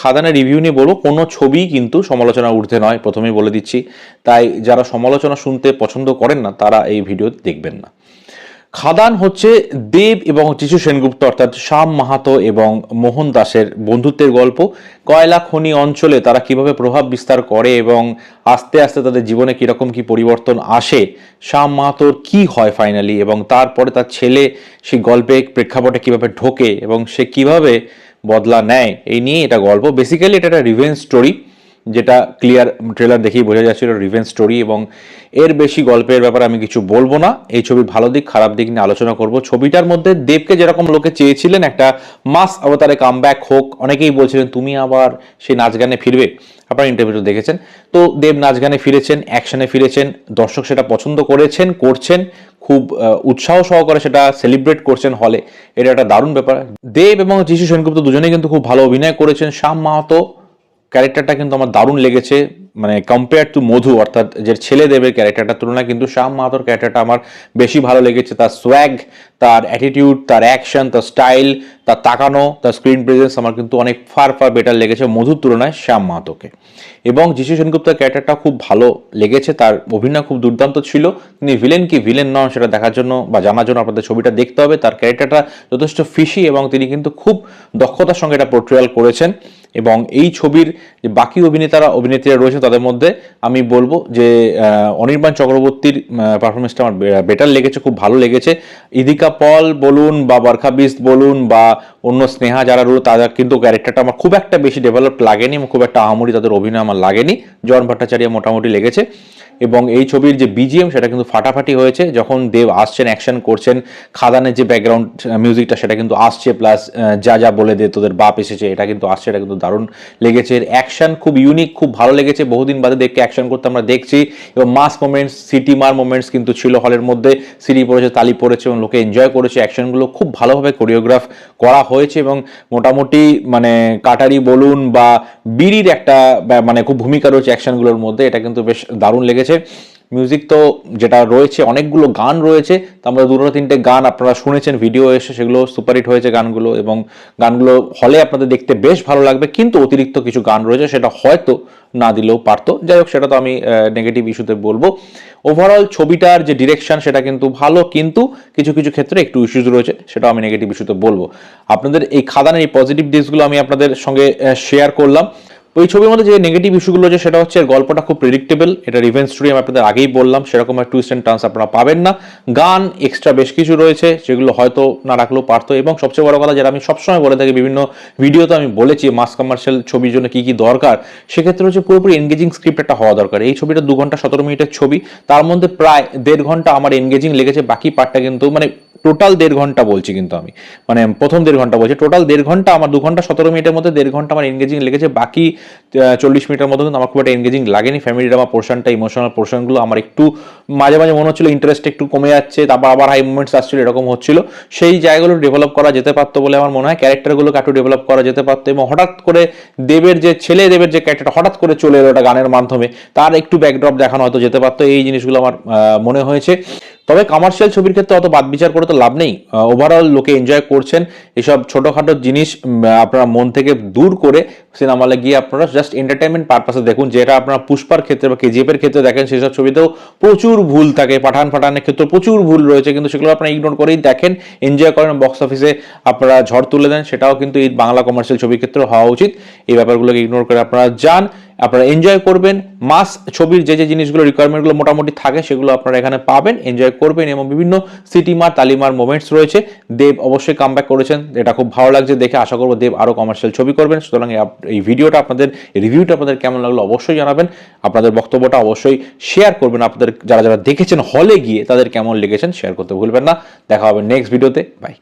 খাদানের review নিয়ে বলব, কোনো ছবি কিন্তু সমালোচনা ঊর্ধ্বে নয়, প্রথমেই বলে দিচ্ছি। তাই যারা সমালোচনা শুনতে পছন্দ করেন না, তারা এই ভিডিও দেখবেন না। খাদান হচ্ছে দেব এবং যিশু সেনগুপ্ত, অর্থাৎ শ্যাম মাহাতো এবং মোহন দাসের বন্ধুত্বের গল্প। কয়লা খনি অঞ্চলে তারা কীভাবে প্রভাব বিস্তার করে এবং আস্তে আস্তে তাদের জীবনে কীরকম কি পরিবর্তন আসে, শ্যাম মাহাতোর কি হয় ফাইনালি এবং তারপরে তার ছেলে সেই গল্পে প্রেক্ষাপটে কীভাবে ঢোকে এবং সে কীভাবে বদলা নেয়। এই নিয়ে এটা গল্প। বেসিক্যালি এটা একটা রিভেঞ্জ স্টোরি যেটা ক্লিয়ার ট্রেলার দেখেই বোঝা যাচ্ছিল রিভেন স্টোরি এবং এর বেশি গল্পের ব্যাপারে আমি কিছু বলব না। এই ছবির ভালো দিক, খারাপ দিক নিয়ে আলোচনা করব। ছবিটার মধ্যে দেবকে যেরকম লোকে চেয়েছিলেন, একটা মাস অবতারে কামব্যাক হোক, অনেকেই বলছিলেন, তুমি আবার সেই নাচ গানে ফিরবে? আপনারা ইন্টারভিউ দেখেছেন। তো দেব নাচ গানে ফিরেছেন অ্যাকশনে ফিরেছেন, দর্শক সেটা পছন্দ করেছেন, করছেন, খুব উৎসাহ সহকারে সেটা সেলিব্রেট করছেন হলে এটা একটা দারুণ ব্যাপার। দেব এবং যিশু সেনগুপ্ত দুজনেই কিন্তু খুব ভালো অভিনয় করেছেন। শ্যাম মাহাতো ক্যারেক্টারটা কিন্তু আমার দারুণ লেগেছে। মানে কম্পেয়ার টু মধু, অর্থাৎ যে ছেলে দেবের ক্যারেক্টারটার তুলনায় কিন্তু শ্যাম মাহাতোর ক্যারেক্টারটা আমার বেশি ভালো লেগেছে। তার সোয়াগ তার অ্যাটিটিউড তার অ্যাকশন তার স্টাইল তার তাকানো, তার স্ক্রিন প্রেজেন্স আমার কিন্তু অনেক ফার ফার বেটার লেগেছে মধুর তুলনায় শ্যাম মাহাতোকে এবং যিশু সেনগুপ্তের ক্যারেক্টারটা খুব ভালো লেগেছে, তার অভিনয় খুব দুর্দান্ত ছিল। তিনি ভিলেন কি ভিলেন নন সেটা দেখার জন্য বা জানার জন্য আপনাদের ছবিটা দেখতে হবে। তার ক্যারেক্টারটা যথেষ্ট ফিশি এবং তিনি কিন্তু খুব দক্ষতার সঙ্গে এটা পোর্ট্রিয়াল করেছেন। এবং এই ছবির যে বাকি অভিনেতারা, অভিনেত্রীরা রয়েছে তাদের মধ্যে আমি বলব যে অনির্বাণ চক্রবর্তীর পারফরমেন্সটা আমার বেটার লেগেছে, খুব ভালো লেগেছে। ইদিকা পল বলুন বা বরখা বিস্ট বলুন বা অন্য স্নেহা যারা রয়েছে তাদের কিন্তু ক্যারেক্টারটা আমার খুব একটা বেশি ডেভেলপ লাগেনি, খুব একটা আহামরি তাদের অভিনয় আমার লাগেনি। জন ভট্টাচার্য মোটামুটি লেগেছে। এবং এই ছবির যে বিজিএম সেটা কিন্তু ফাটাফাটি হয়েছে। যখন দেব আসছেন অ্যাকশন করছেন, খাদানের যে ব্যাকগ্রাউন্ড মিউজিকটা সেটা কিন্তু আসছে প্লাস যা যা বলে দে, তোদের বাপ এসেছে, এটা কিন্তু আসছে, এটা কিন্তু দারুণ লেগেছে। অ্যাকশন খুব ইউনিক খুব ভালো লেগেছে। বহুদিন বাদে দেখকে অ্যাকশন করতে আমরা দেখছি। এবং মাস মোমেন্টস সিটি মার মোমেন্টস কিন্তু ছিল হলের মধ্যে। সিঁড়ি পড়েছে, তালি পড়েছে এবং লোকে এনজয় করেছে। অ্যাকশনগুলো খুব ভালোভাবে কোরিওগ্রাফ করা হয়েছে এবং মোটামুটি মানে কাটারি বলুন বা বিড়ির একটা মানে খুব ভূমিকা রয়েছে অ্যাকশনগুলোর মধ্যে। এটা কিন্তু বেশ দারুণ লেগেছে। মিউজিক তো যেটা রয়েছে, অনেকগুলো গান রয়েছে তার মধ্যে দুটো তিনটে গান আপনারা শুনেছেন ভিডিও এসে সেগুলো সুপারহিট হয়েছে গানগুলো এবং গানগুলো হলে আপনাদের দেখতে বেশ ভালো লাগবে, কিন্তু অতিরিক্ত কিছু গান রয়েছে, সেটা হয়তো না দিলেও পারতো। যাই হোক, সেটা তো আমি নেগেটিভ ইস্যুতে বলব। ওভারঅল ছবিটার যে ডিরেকশন সেটা কিন্তু ভালো, কিন্তু কিছু কিছু ক্ষেত্রে একটু ইস্যুজ রয়েছে সেটা আমি নেগেটিভ ইস্যুতে বলব। আপনাদের এই খাদানের এই পজিটিভ দিকগুলো আমি আপনাদের সঙ্গে শেয়ার করলাম। ওই ছবির মধ্যে যে নেগেটিভ ইস্যুগুলো যে সেটা হচ্ছে গল্পটা খুব প্রেডিক্টেবল এটা রিভেন্স স্টোরি আমি আপনাদের আগেই বললাম, সেরকম টুইস্ট অ্যান্ড টার্নস আপনারা পাবেন না। গান এক্সট্রা বেশ কিছু রয়েছে, যেগুলো হয়তো না রাখলেও পারতো, এবং সবচেয়ে বড় কথা যেটা আমি সবসময় বলে থাকি, বিভিন্ন ভিডিওতে আমি বলেছি, মাস কমার্শিয়াল ছবির জন্য কি কি দরকার, সেক্ষেত্রে হচ্ছে পুরোপুরি এনগেজিং স্ক্রিপ্ট একটা হওয়া দরকার। এই ছবিটা দু ঘণ্টা সতেরো মিনিটের ছবি, তার মধ্যে প্রায় দেড় ঘণ্টা আমার এনগেজিং লেগেছে, বাকি পার্টটা কিন্তু মানে টোটাল দেড় ঘণ্টা বলছি কিন্তু আমি। মানে প্রথম দেড় ঘণ্টা বলছি। টোটাল দেড় ঘণ্টা আমার দু ঘণ্টা সতেরো মিনিটের মধ্যে দেড় ঘণ্টা আমার এনগেজিং লেগেছে। বাকি চল্লিশ মিনিটের মধ্যে কিন্তু আমার খুব একটা এনগেজিং লাগেনি। ফ্যামিলি ড্রামা পোর্শনটা ইমোশনাল পোর্শনগুলো আমার একটু মাঝে মাঝে মনে হচ্ছিল ইন্টারেস্ট একটু কমে যাচ্ছে, তারপর আবার হাই মুভমেন্টস আসছিল, এরকম হচ্ছিল। সেই জায়গাগুলো ডেভেলপ করা যেতে পারতো বলে আমার মনে হয়। ক্যারেক্টারগুলোকে একটু ডেভেলপ করা যেতে পারতো এবং হঠাৎ করে দেবের যে, ছেলে দেবের যে ক্যারেক্টার হঠাৎ করে চলে এলো ওটা গানের মাধ্যমে, তার একটু ব্যাকড্রপ দেখানো হয়তো যেতে পারতো। এই জিনিসগুলো আমার মনে হয়েছে। তবে কমার্শিয়াল ছবির ক্ষেত্রে অত বাদ বিচার করে তো লাভ নেই। ওভারঅল লোকে এনজয় করছেন। এসব ছোটোখাটো জিনিস আপনারা মন থেকে দূর করে সিনেমা হলে গিয়ে আপনারা জাস্ট এন্টারটেনমেন্ট পারপাসে দেখুন, যেটা আপনারা পুষ্পার ক্ষেত্রে বা কেজিএফ এর ক্ষেত্রে দেখেন, সেসব ছবিতেও প্রচুর ভুল থাকে। পাঠান পাঠানের ক্ষেত্রে প্রচুর ভুল রয়েছে, কিন্তু সেগুলো আপনারা ইগনোর করেই দেখেন এনজয় করেন বক্স অফিসে আপনারা ঝড় তুলে দেন, সেটাও কিন্তু এই বাংলা কমার্শিয়াল ছবির ক্ষেত্রে হওয়া উচিত। এই ব্যাপারগুলোকে ইগনোর করে আপনারা যান। আপনারা এনজয় করবেন। মাস ছবির যে যে জিনিসগুলো রিকোয়ারমেন্টগুলো মোটামুটি থাকে, সেগুলো আপনারা এখানে পাবেন। এনজয় করবেন এবং বিভিন্ন সিটিমার, তালিমার মোমেন্টস রয়েছে। দেব অবশ্যই কাম করেছেন। এটা খুব ভালো লাগছে দেখে। আশা করব দেব আরও কমার্শিয়াল ছবি করবেন। সুতরাং এই ভিডিওটা আপনাদের রিভিউটা আপনাদের কেমন লাগল অবশ্যই জানাবেন। আপনাদের বক্তব্যটা অবশ্যই শেয়ার করবেন। আপনাদের যারা যারা দেখেছেন হলে গিয়ে তাদের কেমন লেগেছেন শেয়ার করতে ভুলবেন না। দেখা হবে নেক্সট ভিডিওতে বাই